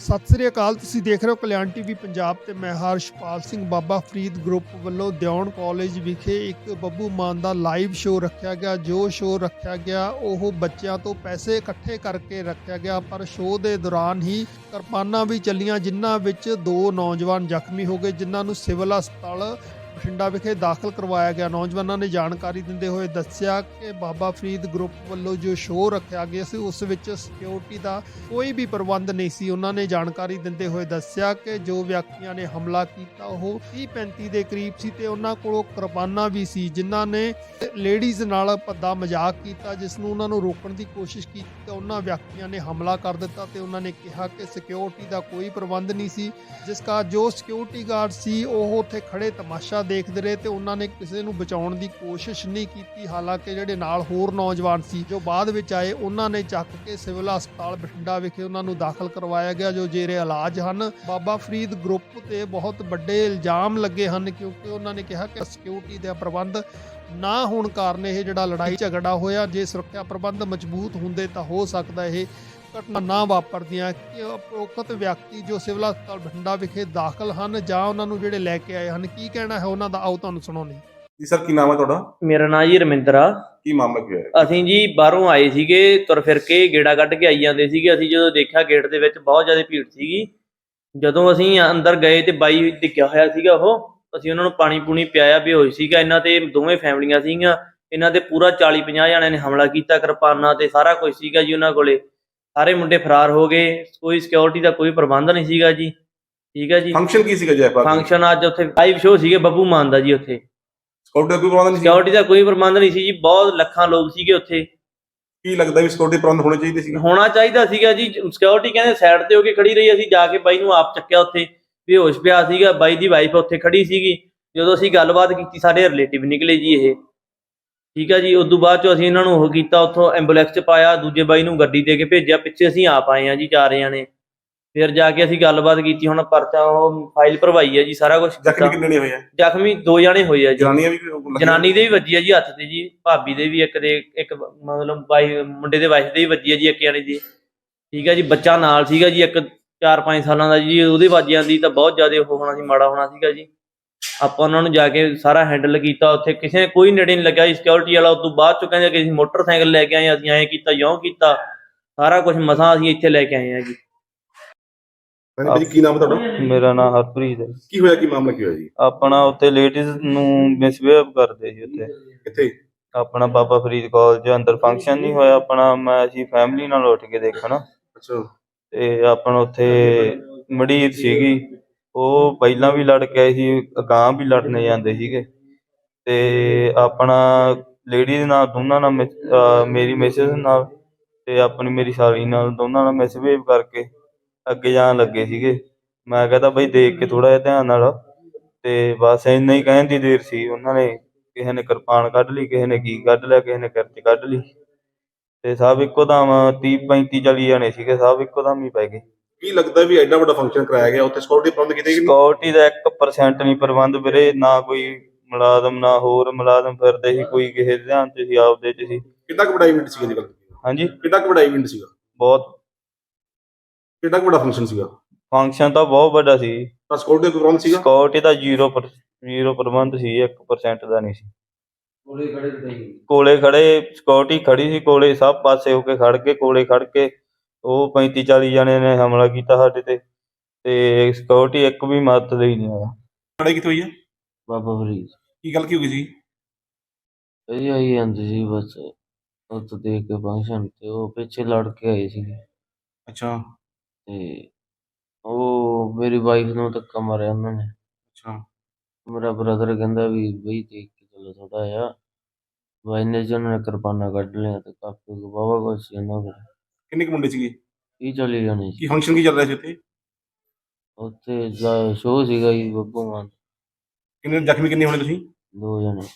ਸਤਿ ਸ੍ਰੀ ਅਕਾਲ, ਤੁਸੀਂ ਦੇਖ ਰਹੇ ਹੋ ਕਲਿਆਣ ਟੀਵੀ ਪੰਜਾਬ ਤੇ ਮੈਂ ਹਰਸ਼ਪਾਲ ਸਿੰਘ ਬਾਬਾ ਫਰੀਦ ਗਰੁੱਪ ਵੱਲੋਂ ਦਿਉਣ ਕਾਲਜ ਵਿਖੇ ਇੱਕ ਬੱਬੂ ਮਾਨ ਦਾ ਲਾਈਵ ਸ਼ੋਅ ਰੱਖਿਆ ਗਿਆ। ਜੋ ਸ਼ੋਅ ਰੱਖਿਆ ਗਿਆ, ਉਹ ਬੱਚਿਆਂ ਤੋਂ ਪੈਸੇ ਇਕੱਠੇ ਕਰਕੇ ਰੱਖਿਆ ਗਿਆ, ਪਰ ਸ਼ੋਅ ਦੇ ਦੌਰਾਨ ਹੀ ਕਿਰਪਾਨਾਂ ਵੀ ਚੱਲੀਆਂ, ਜਿਨ੍ਹਾਂ ਵਿੱਚ ਦੋ ਨੌਜਵਾਨ ਜ਼ਖਮੀ ਹੋ ਗਏ, ਜਿਨ੍ਹਾਂ ਨੂੰ ਸਿਵਲ ਹਸਪਤਾਲ ਬਠਿੰਡਾ ਵਿਖੇ ਦਾਖਲ ਕਰਵਾਇਆ ਗਿਆ। ਨੌਜਵਾਨਾਂ ਨੇ ਜਾਣਕਾਰੀ ਦਿੰਦੇ ਹੋਏ ਦੱਸਿਆ ਕਿ ਬਾਬਾ ਫਰੀਦ ਗਰੁੱਪ ਵੱਲੋਂ ਜੋ ਸ਼ੋਅ ਰੱਖਿਆ ਗਿਆ ਸੀ, ਉਸ ਵਿੱਚ ਸਿਕਿਉਰਿਟੀ ਦਾ ਕੋਈ ਵੀ ਪ੍ਰਬੰਧ ਨਹੀਂ ਸੀ। ਉਹਨਾਂ ਨੇ ਜਾਣਕਾਰੀ ਦਿੰਦੇ ਹੋਏ ਦੱਸਿਆ ਕਿ ਜੋ ਵਿਅਕਤੀਆਂ ਨੇ ਹਮਲਾ ਕੀਤਾ, ਉਹ 30 35 ਦੇ ਕਰੀਬ ਸੀ ਤੇ ਉਹਨਾਂ ਕੋਲੋਂ ਕਿਰਪਾਨਾਂ ਵੀ ਸੀ, ਜਿਨ੍ਹਾਂ ਨੇ ਲੇਡੀਜ਼ ਨਾਲ ਭੱਦਾ ਮਜ਼ਾਕ ਕੀਤਾ, ਜਿਸ ਨੂੰ ਉਹਨਾਂ ਨੂੰ ਰੋਕਣ ਦੀ ਕੋਸ਼ਿਸ਼ ਕੀਤੀ ਤਾਂ ਉਹਨਾਂ ਵਿਅਕਤੀਆਂ ਨੇ ਹਮਲਾ ਕਰ ਦਿੱਤਾ ਤੇ ਉਹਨਾਂ ਨੇ ਕਿਹਾ ਕਿ ਸਿਕਿਉਰਿਟੀ ਦਾ ਕੋਈ ਪ੍ਰਬੰਧ ਨਹੀਂ ਸੀ, ਜਿਸ ਕਾ ਜੋ ਸਿਕਿਉਰਿਟੀ ਗਾਰਡ ਸੀ, ਉਹ ਉੱਥੇ ਖੜੇ ਤਮਾਸ਼ਾ ਦੇਖਦੇ ਰਹੇ ਤੇ ਉਹਨਾਂ ਨੇ ਕਿਸੇ ਨੂੰ ਬਚਾਉਣ ਦੀ ਕੋਸ਼ਿਸ਼ ਨਹੀਂ ਕੀਤੀ। ਹਾਲਾਂਕਿ ਜਿਹੜੇ ਨਾਲ ਹੋਰ ਨੌਜਵਾਨ ਸੀ ਜੋ ਬਾਅਦ ਵਿੱਚ ਆਏ, ਉਹਨਾਂ ਨੇ ਚੱਕ ਕੇ ਸਿਵਲ ਹਸਪਤਾਲ ਬਠਿੰਡਾ ਵਿਖੇ ਉਹਨਾਂ ਨੂੰ ਦਾਖਲ ਕਰਵਾਇਆ ਗਿਆ, ਜੋ ਜੇਰੇ ਇਲਾਜ ਹਨ। ਬਾਬਾ ਫਰੀਦ ਗਰੁੱਪ ਤੇ ਬਹੁਤ ਵੱਡੇ ਇਲਜ਼ਾਮ ਲੱਗੇ ਹਨ ਕਿਉਂਕਿ ਉਹਨਾਂ ਨੇ ਕਿਹਾ ਕਿ ਸਿਕਿਉਰਿਟੀ ਦਾ ਪ੍ਰਬੰਧ ਨਾ ਹੋਣ ਕਾਰਨ ਇਹ ਜਿਹੜਾ ਲੜਾਈ ਝਗੜਾ ਹੋਇਆ ਜੇ ਸੁਰੱਖਿਆ ਪ੍ਰਬੰਧ ਮਜ਼ਬੂਤ ਹੁੰਦੇ ਤਾਂ ਹੋ ਸਕਦਾ ਇਹ ਘਟਨਾ ਨਾ ਵਾਪਰਦੀਆਂ। ਕਿ ਉਪਰੋਕਤ ਵਿਅਕਤੀ ਜੋ ਸਿਵਲ ਹਸਪਤਾਲ ਬਠਿੰਡਾ ਵਿਖੇ ਦਾਖਲ ਹਨ ਜਾਂ ਉਹਨਾਂ ਨੂੰ ਜਿਹੜੇ ਲੈ ਕੇ ਆਏ ਹਨ ਕੀ ਕਹਿਣਾ ਹੈ ਉਹਨਾਂ ਦਾ? ਆਓ ਤੁਹਾਨੂੰ ਸੁਣਾਉਂਦੇ। ਜੀ ਸਰ ਕੀ ਨਾਮ ਹੈ ਤੁਹਾਡਾ? ਮੇਰਾ ਨਾਂ ਜੀ ਰਮਿੰਦਰ ਆ। ਕੀ ਮਾਮਲਾ ਕੀ ਹੋਇਆ? ਅਸੀਂ ਜੀ ਬਾਹਰੋਂ ਆਏ ਸੀਗੇ ਤੁਰ ਫਿਰ ਕੇ ਗੇੜਾ ਕੱਢ ਕੇ ਆਈ ਜਾਂਦੇ ਸੀਗੇ। ਅਸੀਂ ਜਦੋਂ ਦੇਖਿਆ ਗੇਟ ਦੇ ਵਿੱਚ ਬਹੁਤ ਜ਼ਿਆਦਾ ਭੀੜ ਸੀਗੀ। ਜਦੋਂ ਅਸੀਂ ਅੰਦਰ ਗਏ ਤੇ ਬਾਈ ਟਿਕਿਆ ਹੋਇਆ ਸੀਗਾ ਉਹ। ਅਸੀਂ ਉਹਨਾਂ ਨੂੰ ਪਾਣੀ ਪੂਣੀ ਪਿਆਇਆ ਵੀ ਹੋਈ ਸੀਗਾ ਇਹਨਾਂ ਤੇ ਦੋਵੇਂ ਫੈਮਲੀਆਂ ਸੀਗੀਆਂ ਇਹਨਾਂ ਤੇ ਪੂਰਾ 40 50 ਜਣਿਆਂ ਨੇ ਹਮਲਾ ਕੀਤਾ ਕਿਰਪਾਨਾਂ ਤੇ ਸਾਰਾ ਕੁਝ ਸੀਗਾ ਜੀ ਉਹਨਾਂ ਕੋਲੇ। ਸਾਰੇ ਮੁੰਡੇ ਫਰਾਰ ਹੋ ਗਏ ਕੋਈ ਸਿਕਿਉਰਿਟੀ ਦਾ ਕੋਈ ਪ੍ਰਬੰਧ ਨਹੀਂ ਸੀਗਾ ਜੀ। ਠੀਕ ਹੈ ਜੀ। ਫੰਕਸ਼ਨ ਕੀ ਸੀਗਾ ਜੈਪਾਲ ਫੰਕਸ਼ਨ ਅੱਜ ਉੱਥੇ ਲਾਈਵ ਸ਼ੋਅ ਸੀਗੇ ਬੱਬੂ ਮਾਨ ਦਾ ਜੀ ਉੱਥੇ। ਸਕਿਉਰਟੀ ਦਾ ਕੋਈ ਪ੍ਰਬੰਧ ਨਹੀਂ ਸੀ? ਸਿਕਿਉਰਿਟੀ ਦਾ ਕੋਈ ਪ੍ਰਬੰਧ ਨਹੀਂ ਸੀ ਜੀ ਬਹੁਤ ਲੱਖਾਂ ਲੋਕ ਸੀਗੇ ਉੱਥੇ। ਕੀ ਲੱਗਦਾ ਵੀ ਸਕਿਉਰਟੀ ਪ੍ਰਬੰਧ ਹੋਣੇ ਚਾਹੀਦੇ ਸੀ ਹੋਣਾ ਚਾਹੀਦਾ ਸੀਗਾ ਜੀ। ਸਿਕਿਉਰਿਟੀ ਕਹਿੰਦੇ ਸਾਈਡ ਤੇ ਹੋ ਕੇ ਖੜੀ ਰਹੀ ਅਸੀਂ ਜਾ ਕੇ ਬਾਈ ਨੂੰ ਆਪ ਚੱਕਿਆ ਉੱਥੇ। ਬੇਹੋਸ਼ ਪਿਆ ਸੀਗਾ ਬਾਈ ਦੀ ਵਾਈਫ ਉੱਥੇ ਖੜੀ ਸੀਗੀ ਜਦੋਂ ਅਸੀਂ ਗੱਲਬਾਤ ਕੀਤੀ ਸਾਡੇ ਰਿਲੇਟਿਵ ਨਿਕਲੇ ਜੀ ਇਹ। ਠੀਕ ਆ ਜੀ ਉਸ ਤੋਂ ਬਾਅਦ ਚੋਂ ਅਸੀਂ ਇਹਨਾਂ ਨੂੰ ਉਹ ਕੀਤਾ ਉੱਥੋਂ ਐਂਬੂਲੈਂਸ 'ਚ ਪਾਇਆ ਦੂਜੇ ਬਾਈ ਨੂੰ ਗੱਡੀ ਦੇ ਕੇ ਭੇਜਿਆ ਪਿੱਛੇ ਅਸੀਂ ਆਪ ਆਏ ਆ ਜੀ ਚਾਰ ਜਣੇ। ਫਿਰ ਜਾ ਕੇ ਅਸੀਂ ਗੱਲਬਾਤ ਕੀਤੀ ਹੁਣ ਪਰਚਾ ਉਹ ਫਾਈਲ ਭਰਵਾਈ ਹੈ ਜੀ ਸਾਰਾ ਕੁਝ ਜ਼ਖਮੀ ਕਿੰਨੇ ਨੇ ਹੋਏ ਆ? ਜ਼ਖਮੀ ਦੋ ਜਣੇ ਹੋਏ ਆ ਜੀ। ਜਨਾਨੀਆਂ ਵੀ? ਜਨਾਨੀ ਦੇ ਵੀ ਵੱਜੀ ਆ ਜੀ ਹੱਥ ਤੇ ਜੀ ਭਾਬੀ ਦੇ ਵੀ ਇੱਕ ਦੇ ਇੱਕ ਮਤਲਬ ਬਾਈ ਮੁੰਡੇ ਦੇ ਵਾਈਫ ਦੇ ਵੀ ਵੱਜੀ ਆ ਜੀ ਇੱਕ ਜਾਣੇ ਦੀ। ਠੀਕ ਹੈ ਜੀ ਬੱਚਾ ਨਾਲ ਸੀਗਾ ਜੀ ਇੱਕ 4-5 ਸਾਲਾਂ ਦਾ ਜੀ ਉਹਦੇ ਵੱਜ ਜਾਂਦੀ ਤਾਂ ਬਹੁਤ ਜ਼ਿਆਦਾ ਉਹ ਹੋਣਾ ਸੀ ਮਾੜਾ ਹੋਣਾ ਸੀਗਾ ਜੀ। ਆਪਾਂ ਉਹਨਾਂ ਨੂੰ ਜਾ ਕੇ ਸਾਰਾ ਹੈਂਡਲ ਕੀਤਾ ਉੱਥੇ ਕਿਸੇ ਨੇ ਕੋਈ ਨੇੜੇ ਨਹੀਂ ਲੱਗਿਆ ਸਿਕਿਉਰਿਟੀ ਵਾਲਾ ਉਸ ਤੋਂ ਬਾਅਦ ਚੋਂ ਕਹਿੰਦੇ ਕਿ ਅਸੀਂ ਮੋਟਰਸਾਈਕਲ ਲੈ ਕੇ ਆਏ ਅਸੀਂ ਐਂ ਕੀਤਾ ਜਿਉਂ ਕੀਤਾ ਸਾਰਾ ਕੁਝ ਮਸਾਂ ਅਸੀਂ ਇੱਥੇ ਲੈ ਕੇ ਆਏ ਆ ਜੀ। ਹਾਂਜੀ ਭਾਜੀ ਕੀ ਨਾਮ ਹੈ ਤੁਹਾਡਾ? ਮੇਰਾ ਨਾਮ ਹਰਪ੍ਰੀਤ ਹੈ। ਕੀ ਹੋਇਆ ਕੀ ਮਾਮਲਾ ਕੀ ਹੋਇਆ ਜੀ? ਆਪਣਾ ਉੱਥੇ ਲੇਡੀਜ਼ ਨੂੰ ਮਿਸਬਿਹੇਵ ਕਰਦੇ ਸੀ ਉੱਥੇ। ਕਿੱਥੇ? ਆਪਣਾ ਬਾਬਾ ਫਰੀਦ ਕਾਲਜ ਅੰਦਰ ਫੰਕਸ਼ਨ ਨਹੀਂ ਹੋਇਆ ਆਪਣਾ ਮੈਂ ਅਸੀਂ ਫੈਮਿਲੀ ਨਾਲ ਉੱਠ ਕੇ ਦੇਖਣਾ। ਅੱਛਾ। ਤੇ ਆਪਣਾ ਉੱਥੇ ਮੜੀਰ ਸੀਗੀ। ਉਹ ਪਹਿਲਾਂ ਵੀ ਲੜ ਕੇ ਆਏ ਸੀ ਅਗਾਂਹ ਵੀ ਲੜਨੇ ਜਾਂਦੇ ਸੀਗੇ। ਤੇ ਆਪਣਾ ਲੇਡੀਜ਼ ਨਾਲ ਦੋਨਾਂ ਨਾਲ ਮਿਸ- ਅਹ ਮੇਰੀ ਮਿਸਿਸ ਨਾਲ ਤੇ ਆਪਣੀ ਮੇਰੀ ਸਾਲੀ ਨਾਲ ਦੋਨਾਂ ਨਾਲ ਮਿਸਬਿਹੇਵ ਕਰਕੇ ਅੱਗੇ ਜਾਣ ਲੱਗੇ ਸੀਗੇ। ਮੈਂ ਕਹਿੰਦਾ ਬਈ ਦੇਖ ਕੇ ਥੋੜਾ ਜਿਹਾ ਧਿਆਨ ਨਾਲ ਤੇ ਬਸ ਇੰਨਾ ਹੀ ਕਹਿਣ ਦੀ ਦੇਰ ਸੀ। ਉਹਨਾਂ ਨੇ ਕਿਸੇ ਨੇ ਕਿਰਪਾਨ ਕੱਢ ਲਈ ਕਿਸੇ ਨੇ ਕੀ ਕੱਢ ਲਿਆ ਕਿਸੇ ਨੇ ਕਿਰਚ ਕੱਢ ਲਈ। ਤੇ ਸਭ ਇੱਕੋ ਦਮ 30 35 40 ਜਣੇ ਸੀਗੇ ਸਭ ਇੱਕੋ ਦਮ ਹੀ ਪੈ ਗਏ। ਕੀ ਲੱਗਦਾ ਵੀ ਐਡਾ ਵੱਡਾ ਫੰਕਸ਼ਨ ਕਰਾਇਆ ਗਿਆ ਉੱਥੇ ਸਕਿਉਰਟੀ ਪ੍ਰਬੰਧ ਕੀਤੇ ਕਿ ਨਹੀਂ ਸਿਕਿਉਰਿਟੀ ਦਾ 1% ਨਹੀਂ ਪ੍ਰਬੰਧ ਵੀਰੇ ਨਾ ਕੋਈ ਮੁਲਾਜ਼ਮ ਨਾ ਹੋਰ ਮੁਲਾਜ਼ਮ ਫਿਰਦੇ ਸੀ ਕੋਈ ਕਿਸੇ ਦੇ ਧਿਆਨ ਸੀ ਆਪਦੇ ਚ ਸੀ। ਕਿੰਨਾ ਕੁ ਵੱਡਾ ਇਵੈਂਟ ਸੀਗਾ ਜੀ ਗੱਲ ਹਾਂਜੀ? ਕਿੰਨਾ ਕੁ ਵੱਡਾ ਇਵੈਂਟ ਸੀਗਾ? ਬਹੁਤ। ਕਿੰਨਾ ਕੁ ਵੱਡਾ ਫੰਕਸ਼ਨ ਸੀਗਾ? ਫੰਕਸ਼ਨ ਤਾਂ ਬਹੁਤ ਵੱਡਾ ਸੀ। ਤਾਂ ਸਕਿਉਰਟੀ ਦਾ ਪ੍ਰਬੰਧ ਸੀਗਾ? ਸਿਕਿਉਰਿਟੀ ਦਾ 0 0 ਪ੍ਰਬੰਧ ਸੀ 1% ਦਾ ਨਹੀਂ ਸੀ। ਕੋਲੇ ਖੜੇ ਸਿਕਿਉਰਿਟੀ ਖੜੀ ਸੀ ਕੋਲੇ ਸਭ ਪਾਸੇ ਹੋ ਕੇ ਖੜ ਕੇ ਕੋਲੇ ਖੜ ਕੇ ਉਹ 35 40 ਜਣੇ ਨੇ ਹਮਲਾ ਕੀਤਾ ਸਾਡੇ ਤੇ ਤੇ ਸਿਕਿਉਰਿਟੀ ਇੱਕ ਵੀ ਮਦਦ ਲਈ ਨਹੀਂ ਆਇਆ। ਲੜਾਈ ਕਿੱਥੇ ਹੋਈ ਹੈ ਬਾਬਾ ਫਰੀਦ। ਕੀ ਗੱਲ ਕੀ ਹੋ ਗਈ ਸੀ? ਇਹ ਆਈ ਜਾਂਦੀ ਸੀ ਬਸ ਉਹ ਤੋਂ ਦੇਖ ਕੇ ਫੰਕਸ਼ਨ ਤੇ ਉਹ ਪਿੱਛੇ ਲੜ ਕੇ ਆਏ ਸੀ ਅੱਛਾ। ਤੇ ਉਹ ਮੇਰੀ ਵਾਈਫ ਨੂੰ ਧੱਕਾ ਮਾਰਿਆ ਉਹਨਾਂ ਨੇ। ਅੱਛਾ। ਮੇਰਾ ਬ੍ਰਦਰ ਕਹਿੰਦਾ ਵੀ ਬਈ ਦੇਖ ਕੇ ਚੱਲੋ ਥੋੜਾ ਜਿਹਾ। ਬਾਈ ਨੇ ਜੀ ਉਹਨਾਂ ਨੇ ਕਿਰਪਾਨਾਂ ਕੱਢ ਲਿਆ ਤੇ ਕਾਫੀ ਬਾਬਾ ਕੁਛ ਸੀ ਉਹਨਾਂ ਕੋਲ। ਕਿੰਨੇ ਕੁ ਮੁੰਡੇ ਸੀਗੇ? ਕੀ ਚੱਲੀ ਜਾਣੀ ਸੀ? ਕੀ ਫੰਕਸ਼ਨ ਕੀ ਚੱਲ ਰਿਹਾ ਸੀ ਉੱਥੇ? ਉੱਥੇ ਸ਼ੋਅ ਸੀਗਾ ਜੀ ਬੱਬੂ ਮਾਨ। ਕਿੰਨੇ ਜ਼ਖਮੀ ਕਿੰਨੇ ਹੋਣੇ ਤੁਸੀਂ? ਦੋ ਜਣੇ।